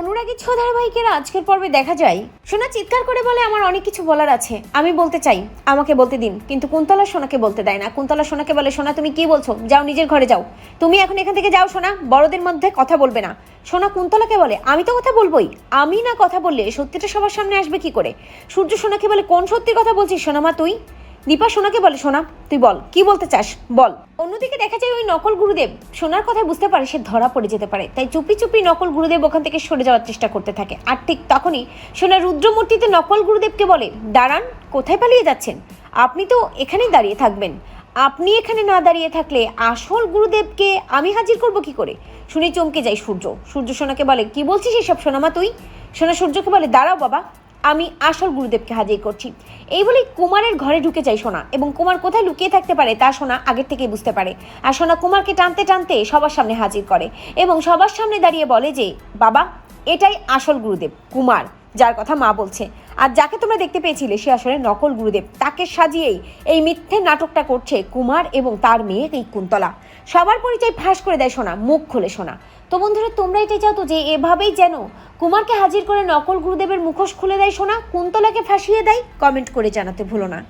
অনুরাগী ছ ধারাবাহিকের আজকের পর্বে দেখা যায়। সোনা চিৎকার করে বলে, আমার অনেক কিছু বলার আছে। আমি বলতে চাই, আমাকে বলতে দিন। কিন্তু কুন্তলা সোনাকে বলতে দেয় না। কুন্তলা সোনাকে বলে, সোনা, তুমি কি বলছো? যাও নিজের ঘরে যাও। তুমি এখন এখান থেকে যাও, সোনা। বড়দের মধ্যে কথা বলবে না। সোনা কুন্তলাকে বলে, আমি তো কথা বলবোই। আমি না কথা বললে সত্যিটা সবার সামনে আসবে কি করে? সূর্য সোনাকে বলে, কোন সত্যির কথা বলছিস সোনা মা তুই? দীপা, সোনাকে বলে, সোনা, তুই বল, কি বলতে চাস? বল। অন্যদিকে দেখা যায় ওই নকল গুরুদেব, সোনার কথা বুঝতে পারে সে ধরা পড়ে যেতে পারে, তাই চুপি চুপি নকল গুরুদেব ওখান থেকে সরে যাওয়ার চেষ্টা করতে থাকে। আর ঠিক তখনই সোনা রুদ্রমূর্তিতে নকল গুরুদেবকে বলে, দাঁড়ান, কোথায় পালিয়ে যাচ্ছেন? আপনি তো এখানেই দাঁড়িয়ে থাকবেন। আপনি এখানে না দাঁড়িয়ে থাকলে আসল গুরুদেবকে আমি হাজির করব কি করে? শুনে চমকে যায় সূর্য। সূর্য সোনাকে বলে, কি বলছিস এসব সোনামা তুই? সোনা সূর্যকে বলে, দাঁড়াও বাবা আমি আসল গুরুদেবকে হাজির করছি। এই বলেই কুমারের ঘরে ঢুকে যায় সোনা এবং কুমার কোথায় লুকিয়ে থাকতে পারে তা সোনা আগের থেকে বুঝতে পারে। আর সোনা কুমারকে টানতে টানতে সবার সামনে হাজির করে এবং সবার সামনে দাঁড়িয়ে বলে যে, বাবা, এটাই আসল গুরুদেব, কুমার। যার কথা মা বলছে। আর যাকে তোমরা দেখতে পেয়েছিলে, সে আসলে নকল গুরুদেব। তাকে সাজিয়েই এই মিথ্যে নাটকটা করছে কুমার এবং তার মেয়ে এই কুন্তলা। সবার পরিচয় ফাঁস করে দেয় সোনা, মুখ খুলে সোনা। তো বন্ধুরা, তোমরা এটাই চাও তো যে এভাবেই যেন কুমারকে হাজির করে নকল গুরুদেবের মুখোশ খুলে দেয় সোনা? কুন্তলাকে ফাঁসিয়ে দেয়? কমেন্ট করে জানাতে ভুলো না।